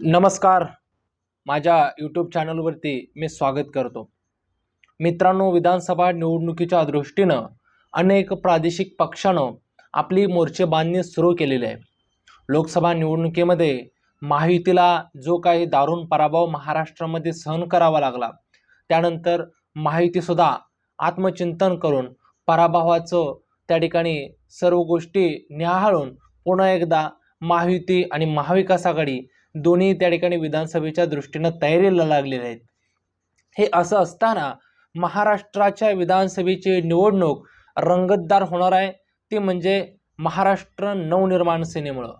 नमस्कार. माझ्या यूट्यूब चॅनलवरती मी स्वागत करतो. मित्रांनो विधानसभा निवडणुकीच्या दृष्टीनं अनेक प्रादेशिक पक्षानं आपली मोर्चे बांधणी सुरू केलेली आहे. लोकसभा निवडणुकीमध्ये महायुतीला जो काही दारुण पराभव महाराष्ट्रामध्ये सहन करावा लागला त्यानंतर महायुतीसुद्धा आत्मचिंतन करून पराभवाचं त्या ठिकाणी सर्व गोष्टी न्याहाळून पुन्हा एकदा महायुती आणि महाविकास आघाडी दोन्ही त्या ठिकाणी विधानसभेच्या दृष्टीनं तयारीला लागलेले आहेत. हे असं असताना महाराष्ट्राच्या विधानसभेची निवडणूक रंगतदार होणार आहे. ती म्हणजे महाराष्ट्र नवनिर्माण सेनेमुळं.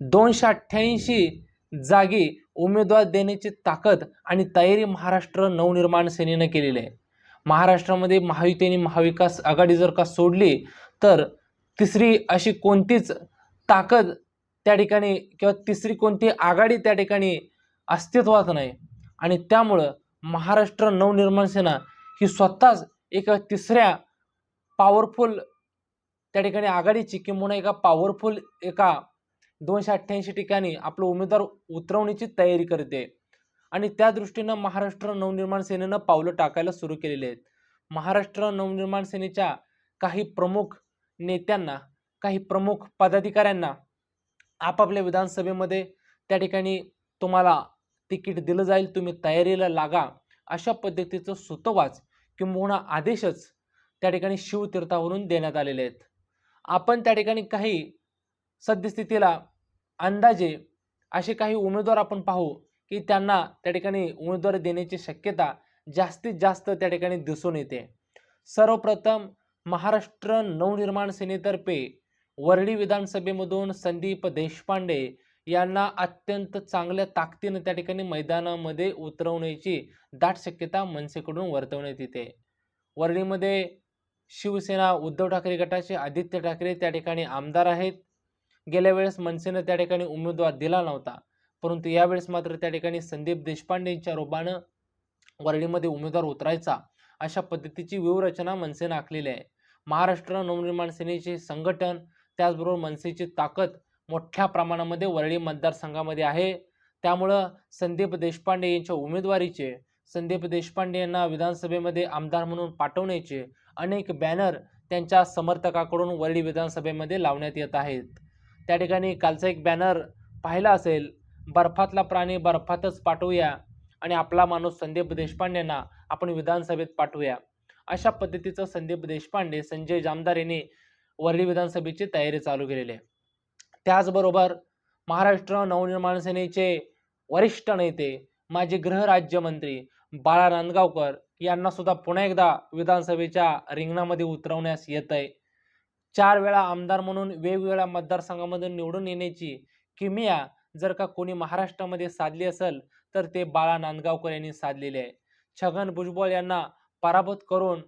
दोनशे अठ्ठ्याऐंशी जागी उमेदवार देण्याची ताकद आणि तयारी महाराष्ट्र नवनिर्माण सेनेनं केलेली आहे. महाराष्ट्रामध्ये महायुती आणि महाविकास आघाडी जर का सोडली तर तिसरी अशी कोणतीच ताकद त्या ठिकाणी किंवा तिसरी कोणती आघाडी त्या ठिकाणी अस्तित्वात नाही. आणि त्यामुळं महाराष्ट्र नवनिर्माण सेना ही स्वतःच एका तिसऱ्या पॉवरफुल त्या ठिकाणी आघाडीची किंवा एका पॉवरफुल एका दोनशे अठ्ठ्याऐंशी ठिकाणी आपलं उमेदवार उतरवण्याची तयारी करते. आणि त्या दृष्टीनं महाराष्ट्र नवनिर्माण सेनेनं पावलं टाकायला सुरू केलेली आहेत. महाराष्ट्र नवनिर्माण सेनेच्या काही प्रमुख नेत्यांना काही प्रमुख पदाधिकाऱ्यांना आपापल्या विधानसभेमध्ये त्या ठिकाणी तुम्हाला तिकीट दिलं जाईल तुम्ही तयारीला लागा अशा पद्धतीचं सुतोवाच किंबहुना आदेशच त्या ठिकाणी शिवतीर्थावरून देण्यात आलेले आहेत. आपण त्या ठिकाणी काही सद्यस्थितीला अंदाजे असे काही उमेदवार आपण पाहू की त्यांना त्या ठिकाणी उमेदवार देण्याची शक्यता जास्तीत जास्त त्या ठिकाणी दिसून येते. सर्वप्रथम महाराष्ट्र नवनिर्माण सेनेतर्फे वरळी विधानसभेमधून संदीप देशपांडे यांना अत्यंत चांगल्या ताकदीनं त्या ठिकाणी मैदानामध्ये उतरवण्याची दाट शक्यता मनसेकडून वर्तवण्यात येते. वरळीमध्ये शिवसेना उद्धव ठाकरे गटाचे आदित्य ठाकरे त्या ठिकाणी आमदार आहेत. गेल्या वेळेस मनसेनं त्या ठिकाणी उमेदवार दिला नव्हता परंतु यावेळेस मात्र त्या ठिकाणी संदीप देशपांडेंच्या रूपानं वरळीमध्ये उमेदवार उतरायचा अशा पद्धतीची व्यूहरचना मनसेनं आखलेली आहे. महाराष्ट्र नवनिर्माण सेनेचे संघटन त्याचबरोबर मनसेची ताकद मोठ्या प्रमाणामध्ये वरळी मतदारसंघामध्ये आहे. त्यामुळं संदीप देशपांडे यांच्या उमेदवारीचे संदीप देशपांडे यांना विधानसभेमध्ये आमदार म्हणून पाठवण्याचे अनेक बॅनर त्यांच्या समर्थकाकडून वरळी विधानसभेमध्ये लावण्यात येत आहेत. त्या ठिकाणी कालचा एक बॅनर पाहिला असेल बर्फातला प्राणी बर्फातच पाठवूया आणि आपला माणूस संदीप देशपांडेंना आपण विधानसभेत पाठवूया. अशा पद्धतीचं संदीप देशपांडे संजय जामदार यांनी वरळी विधानसभेची तयारी चालू केलेली आहे. त्याचबरोबर महाराष्ट्र नवनिर्माण सेनेचे वरिष्ठ नेते माजी गृहराज्यमंत्री बाळा नांदगावकर यांना सुद्धा पुन्हा एकदा विधानसभेच्या रिंगणामध्ये उतरवण्यास येत आहे चार वेळा आमदार म्हणून वेगवेगळ्या मतदारसंघामधून निवडून येण्याची किमिया जर का कोणी महाराष्ट्रामध्ये साधली असेल तर ते बाळा नांदगावकर यांनी साधलेले आहे. छगन भुजबळ यांना पराभूत करून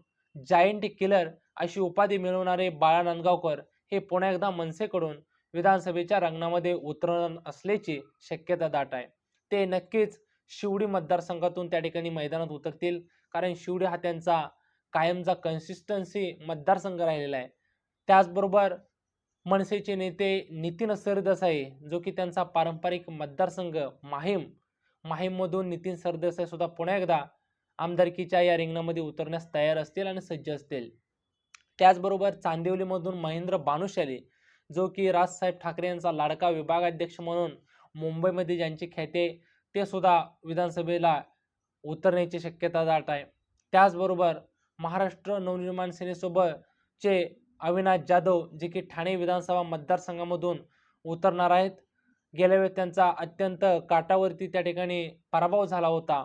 जायंट किलर अशी उपाधी मिळवणारे बाळा नांदगावकर हे पुन्हा एकदा मनसेकडून विधानसभेच्या रंगणामध्ये उतरणार असल्याची शक्यता दाट आहे. ते नक्कीच शिवडी मतदारसंघातून त्या ठिकाणी मैदानात उतरतील कारण शिवडी हा त्यांचा कायमचा कन्सिस्टन्सी मतदारसंघ राहिलेला आहे. त्याचबरोबर मनसेचे नेते नितीन सरदेसाई जो की त्यांचा पारंपरिक मतदारसंघ माहीम माहीममधून नितीन सरदेसाई सुद्धा पुन्हा एकदा आमदारकीच्या या रिंगणामध्ये उतरण्यास तयार असतील आणि सज्ज असतील. त्याचबरोबर चांदिवलीमधून महेंद्र बानुशाली जो की राजसाहेब ठाकरे यांचा लाडका विभागाध्यक्ष म्हणून मुंबईमध्ये ज्यांची ख्याती आहे ते सुद्धा विधानसभेला उतरण्याची शक्यता दाट आहे. त्याचबरोबर महाराष्ट्र नवनिर्माण सेनेसोबतचे अविनाश जाधव जे की ठाणे विधानसभा मतदारसंघामधून उतरणार आहेत. गेल्या वेळेस त्यांचा अत्यंत काटावरती त्या ठिकाणी पराभव झाला होता.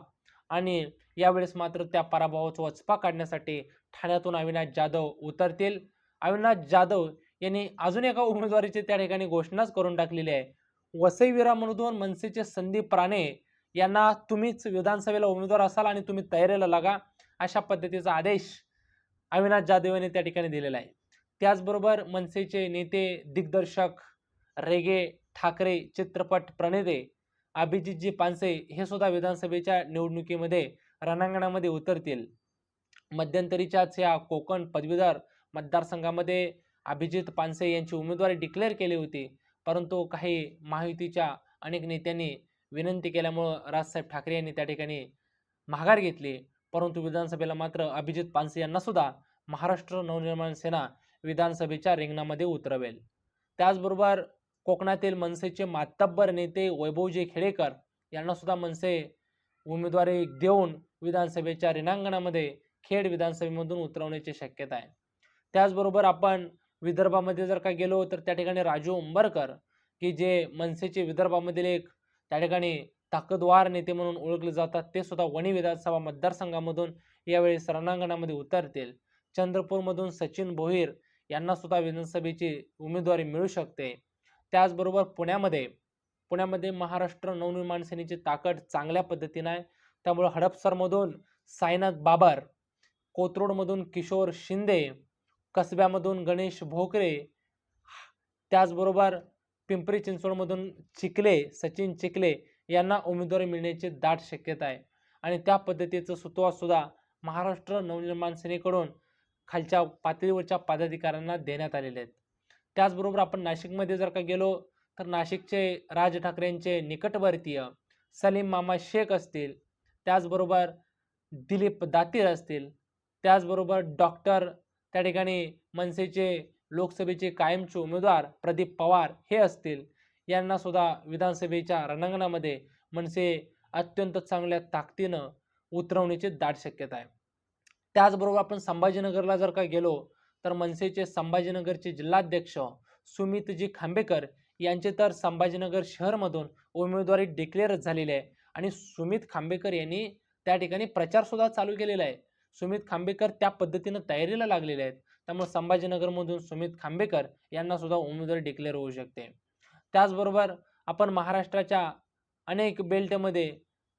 आणि यावेळेस मात्र त्या पराभवाचा वचपा काढण्यासाठी ठाण्यातून अविनाश जाधव उतरतील. अविनाश जाधव यांनी अजून एका उमेदवारीची त्या ठिकाणी घोषणाच करून टाकलेली आहे. वसई विरामधून मनसेचे संदीप राणे यांना तुम्हीच विधानसभेला उमेदवार असाल आणि तुम्ही तयारीला लागा अशा पद्धतीचा आदेश अविनाश जाधव यांनी त्या ठिकाणी दिलेला आहे. त्याचबरोबर मनसेचे नेते दिग्दर्शक रेगे ठाकरे चित्रपट प्रणेते अभिजितजी पानसे हे सुद्धा विधानसभेच्या निवडणुकीमध्ये रणांगणामध्ये उतरतील. मध्यंतरीच्याच या कोकण पदवीधर मतदारसंघामध्ये अभिजित पानसे यांची उमेदवारी डिक्लेअर केली होती. परंतु काही महायुतीच्या अनेक नेत्यांनी विनंती केल्यामुळं राजसाहेब ठाकरे यांनी त्या ठिकाणी माघार घेतली. परंतु विधानसभेला मात्र अभिजित पानसे यांनासुद्धा महाराष्ट्र नवनिर्माण सेना विधानसभेच्या रिंगणामध्ये उतरवेल. त्याचबरोबर कोकणातील मनसेचे मातब्बर नेते वैभवजी खेडेकर यांनासुद्धा मनसे उमेदवारी देऊन विधानसभेच्या रिणांगणामध्ये खेड विधानसभेमधून उतरवण्याची शक्यता आहे. त्याचबरोबर आपण विदर्भामध्ये जर का गेलो तर त्या ठिकाणी राजू उंबरकर की जे मनसेचे विदर्भामधील एक त्या ठिकाणी ताकदवार नेते म्हणून ओळखले जातात ते सुद्धा वणी विधानसभा मतदारसंघामधून यावेळी रणांगणामध्ये उतरतील. चंद्रपूरमधून सचिन भोईर यांना सुद्धा विधानसभेची उमेदवारी मिळू शकते. त्याचबरोबर पुण्यामध्ये पुण्यामध्ये महाराष्ट्र नवनिर्माण सेनेची ताकद चांगल्या पद्धतीनं आहे. त्यामुळे हडपसरमधून साईनाथ बाबर कोथरूडमधून किशोर शिंदे कसब्यामधून गणेश भोकरे त्याचबरोबर पिंपरी चिंचवडमधून चिखले सचिन चिखले यांना उमेदवारी मिळण्याची दाट शक्यता आहे. आणि त्या पद्धतीचं सुतोवाच सुद्धा महाराष्ट्र नवनिर्माण सेनेकडून खालच्या पातळीवरच्या पदाधिकाऱ्यांना देण्यात आलेले आहेत. त्याचबरोबर आपण नाशिकमध्ये जर का गेलो तर नाशिकचे राज ठाकरेंचे निकटवर्तीय सलीम मामा शेख असतील त्याचबरोबर दिलीप दातीर असतील त्याचबरोबर डॉक्टर त्या ठिकाणी मनसेचे लोकसभेचे कायमचे उमेदवार प्रदीप पवार हे असतील यांना सुद्धा विधानसभेच्या रणांगणामध्ये मनसे अत्यंत चांगल्या ताकदीनं उतरवण्याची दाट शक्यता आहे. त्याचबरोबर आपण संभाजीनगरला जर का गेलो तर मनसेचे संभाजीनगरचे जिल्हाध्यक्ष सुमितजी खांबेकर यांचे तर संभाजीनगर शहरमधून उमेदवारी डिक्लेअर झालेली आहे. आणि सुमित खांबेकर यांनी त्या ठिकाणी प्रचारसुद्धा चालू केलेला आहे. सुमित खांबेकर त्या पद्धतीनं तयारीला लागलेले आहेत. त्यामुळे संभाजीनगरमधून सुमित खांबेकर यांना सुद्धा उमेदवारी डिक्लेअर होऊ शकते. त्याचबरोबर आपण महाराष्ट्राच्या अनेक बेल्टमध्ये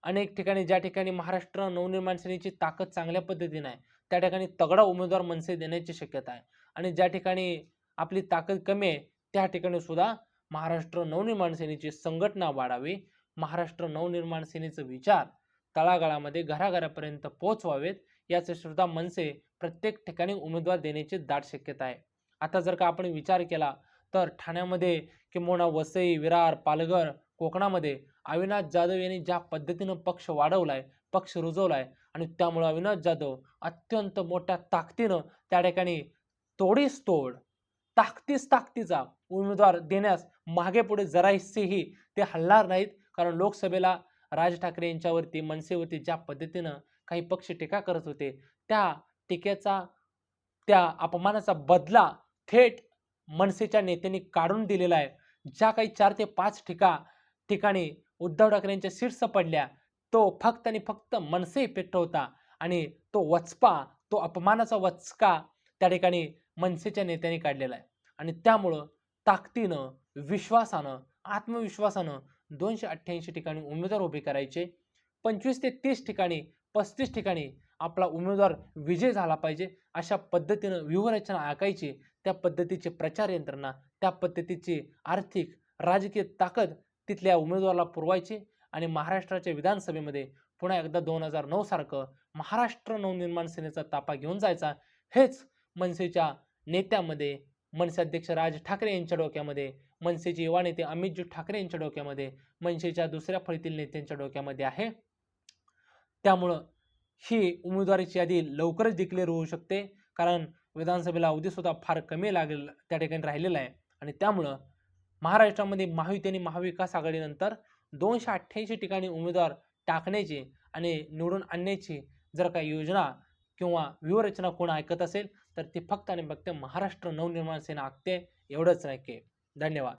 अनेक ठिकाणी ज्या ठिकाणी महाराष्ट्र नवनिर्माण सेनेची ताकद चांगल्या पद्धतीने आहे त्या ठिकाणी तगडा उमेदवार मनसे देण्याची शक्यता आहे. आणि ज्या ठिकाणी आपली ताकद कमी आहे त्या ठिकाणी सुद्धा महाराष्ट्र नवनिर्माण सेनेची संघटना वाढावी महाराष्ट्र नवनिर्माण सेनेचे विचार तळागाळामध्ये घराघरापर्यंत पोहोचवावेत याचे श्रद्धा मनसे प्रत्येक ठिकाणी उमेदवार देण्याची दाट शक्यता आहे. आता जर का आपण विचार केला तर ठाण्यामध्ये किंबहुना वसई विरार पालघर कोकणामध्ये अविनाश जाधव यांनी ज्या पद्धतीनं पक्ष वाढवलाय पक्ष रुजवलाय आणि त्यामुळं अविनाश जाधव अत्यंत मोठ्या ताकदीनं त्या ठिकाणी तोडीस तोड ताकदीस ताकदीचा उमेदवार देण्यास मागे पुढे जराहीसेही ते हलणार नाहीत. कारण लोकसभेला राज ठाकरे यांच्यावरती मनसेवरती ज्या पद्धतीनं काही पक्ष टीका करत होते त्या टीकेचा त्या अपमानाचा बदला थेट मनसेच्या नेत्यांनी काढून दिलेला आहे. ज्या काही चार ते पाच ठिका ठिकाणी उद्धव ठाकरेंच्या शीर्ष पडल्या तो फक्त आणि फक्त मनसे इफेक्ट होता आणि तो वचपा तो अपमानाचा वचका त्या ठिकाणी मनसेच्या नेत्यांनी काढलेला आहे. आणि त्यामुळं ताकदीनं विश्वासानं आत्मविश्वासानं दोनशे अठ्ठ्याऐंशी ठिकाणी उमेदवार उभे करायचे. पंचवीस ते तीस ठिकाणी पस्तीस ठिकाणी आपला उमेदवार विजय झाला पाहिजे. अशा पद्धतीनं व्यूहरचना आखायची. त्या पद्धतीची प्रचार यंत्रणा त्या पद्धतीची आर्थिक राजकीय ताकद तिथल्या उमेदवाराला पुरवायची. आणि महाराष्ट्राच्या विधानसभेमध्ये पुन्हा एकदा दोन हजार नऊ सारखं महाराष्ट्र नवनिर्माण सेनेचा ताफा घेऊन जायचा. हेच मनसेच्या नेत्यामध्ये मनसे अध्यक्ष राज ठाकरे यांच्या डोक्यामध्ये मनसेचे युवा नेते अमितजी ठाकरे यांच्या डोक्यामध्ये मनसेच्या दुसऱ्या फळीतील नेत्यांच्या डोक्यामध्ये आहे. त्यामुळं ही उमेदवारीची यादी लवकरच डिक्लेअर होऊ शकते. कारण विधानसभेला अवधीसुद्धा फार कमी लागेल त्या ठिकाणी राहिलेला आहे. आणि त्यामुळं महाराष्ट्रामध्ये महायुती आणि महाविकास आघाडीनंतर दोनशे अठ्ठ्याऐंशी ठिकाणी उमेदवार टाकण्याची आणि निवडून आणण्याची जर काही योजना किंवा व्यूहरचना कोण ऐकत असेल तर ती फक्त आणि फक्त महाराष्ट्र नवनिर्माण सेना आखते एवढंच नक्की धन्यवाद.